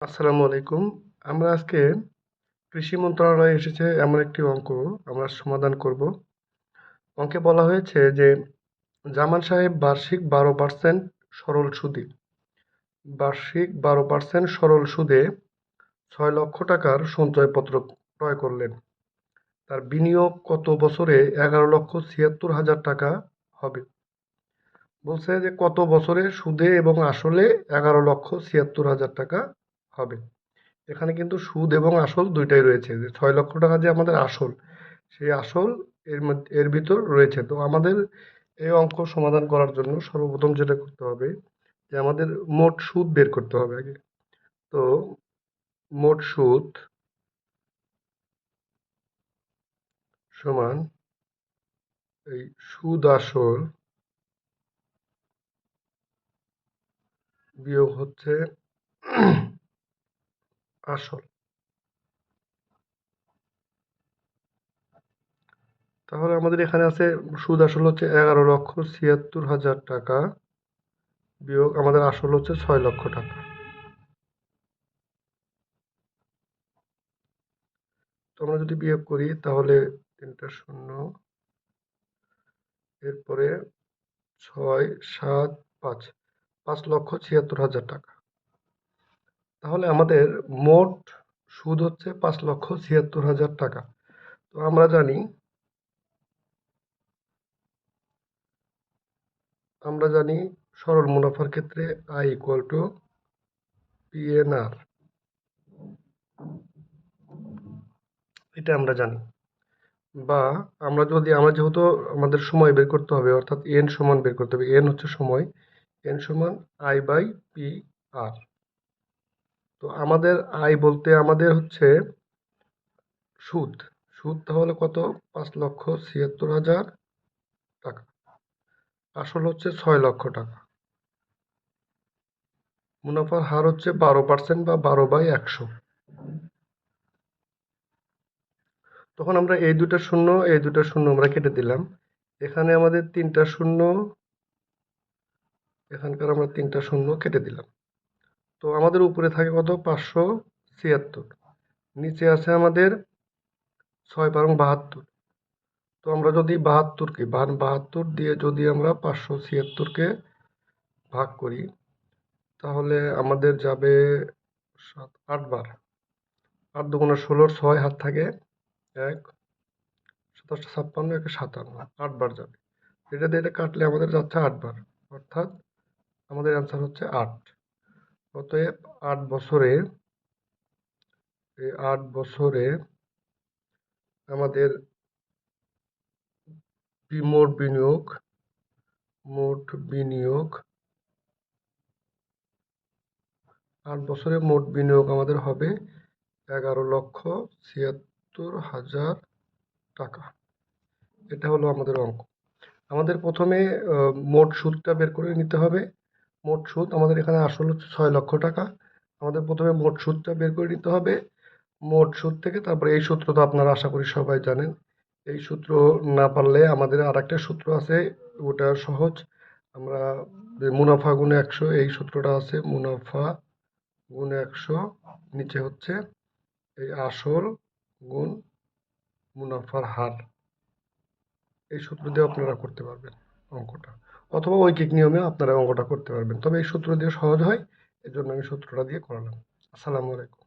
আসসালামু আলাইকুম। আমরা আজকে কৃষি মন্ত্রণালয়ে এসেছে এমন একটি অঙ্ক আমরা সমাধান করব। অঙ্কে বলা হয়েছে যে জামান সাহেব বার্ষিক বারো পার্সেন্ট সরল সুদে। বার্ষিক বারো পার্সেন্ট সরল সুদে ছয় লক্ষ টাকার সঞ্চয়পত্র ক্রয় করলেন। তার বিনিয়োগ কত বছরে এগারো লক্ষ ছিয়াত্তর হাজার টাকা হবে? বলছে যে কত বছরে সুদে এবং আসলে এগারো লক্ষ ছিয়াত্তর হাজার টাকা হবে। এখানে কিন্তু সুদ এবং আসল দুইটাই রয়েছে। যে ছয় লক্ষ টাকা যে আমাদের আসল, সেই আসল এর মধ্যে, এর ভিতর রয়েছে। তো আমাদের এই অঙ্ক সমাধান করার জন্য সর্বপ্রথম যেটা করতে হবে, যে আমাদের মোট সুদ বের করতে হবে আগে। তো মোট সুদ সমান এই সুদ আসল বিয়োগ হচ্ছে আসল। তাহলে আমাদের এখানে আছে সুদ আসল হচ্ছে এগারো লক্ষ ছিয়াত্তর হাজার টাকা, বিয়োগ আমাদের আসল হচ্ছে ছয় লক্ষ টাকা। তো আমরা যদি বিয়োগ করি তাহলে তিনটা শূন্য, এরপরে ছয় সাত পাঁচ পাঁচ লক্ষ ছিয়াত্তর হাজার টাকা। তাহলে আমাদের মোট সুদ হচ্ছে পাঁচ লক্ষ ছিয়াত্তর হাজার টাকা। তো আমরা জানি আমরা জানি সরল মুনাফার ক্ষেত্রে আই ইকুয়াল টু পিএনআর এটা আমরা জানি। বা আমরা যদি, আমরা যেহেতু আমাদের সময় বের করতে হবে, অর্থাৎ এন সমান বের করতে হবে, এন হচ্ছে সময়, এন সমান আই বাই পি আর। তো আমাদের আয় বলতে আমাদের হচ্ছে সুদ। সুদ তাহলে কত? পাঁচ লক্ষ ছিয়াত্তর হাজার টাকা। আসল হচ্ছে ছয় লক্ষ টাকা। মুনাফার হার হচ্ছে বারো পার্সেন্ট বা বারো বাই একশো। তখন আমরা এই দুটা শূন্য, এই দুটা শূন্য আমরা কেটে দিলাম। এখানে আমাদের তিনটা শূন্য, এখানকার আমরা তিনটা শূন্য কেটে দিলাম। তো আমাদের উপরে থাকে কত? পাঁচশো ছিয়াত্তর। নিচে আছে আমাদের ছয় বারং বাহাত্তর। তো আমরা যদি বাহাত্তরকে বাহাত্তর দিয়ে যদি আমরা পাঁচশো ছিয়াত্তরকে ভাগ করি, তাহলে আমাদের যাবে সাত আটবার আট দুগুণা ষোলোর ছয় হাত থাকে এক, সাতাশটা ছাপ্পান্ন, একে সাতান্ন আটবার যাবে। এটা দিয়ে এটা কাটলে আমাদের যাচ্ছে আটবার অর্থাৎ আমাদের অ্যান্সার হচ্ছে আট। অতএব আট বছরে, এই আট বছরে আমাদের মোট বিনিয়োগ মোট বিনিয়োগ, আট বছরে মোট বিনিয়োগ আমাদের হবে এগারো লক্ষ ছিয়াত্তর হাজার টাকা। এটা হলো আমাদের অঙ্ক। আমাদের প্রথমে মোট সুদটা বের করে নিতে হবে। মোট সুদ আমাদের এখানে আসল হচ্ছে ছয় লক্ষ টাকা। আমাদের প্রথমে মোট সুদটা বের করে নিতে হবে। মোট সুদ থেকে তারপরে এই সূত্র তো আপনারা আশা করি সবাই জানেন। এই সূত্র না পারলে আমাদের আর একটা সূত্র আছে, ওটা সহজ। আমরা মুনাফা গুণে একশো, এই সূত্রটা আছে মুনাফা গুণ একশো, নিচে হচ্ছে এই আসল গুণ মুনাফার হার। এই সূত্র দিয়ে আপনারা করতে পারবেন অঙ্কটা। অথবা ঐকিক নিয়মে আপনারা অঙ্কটা করতে পারবেন। তবে এই সূত্র দিয়ে সহজ হয়, এজন্য জন্য আমি সূত্রটা দিয়ে করালাম। আসসালামু আলাইকুম।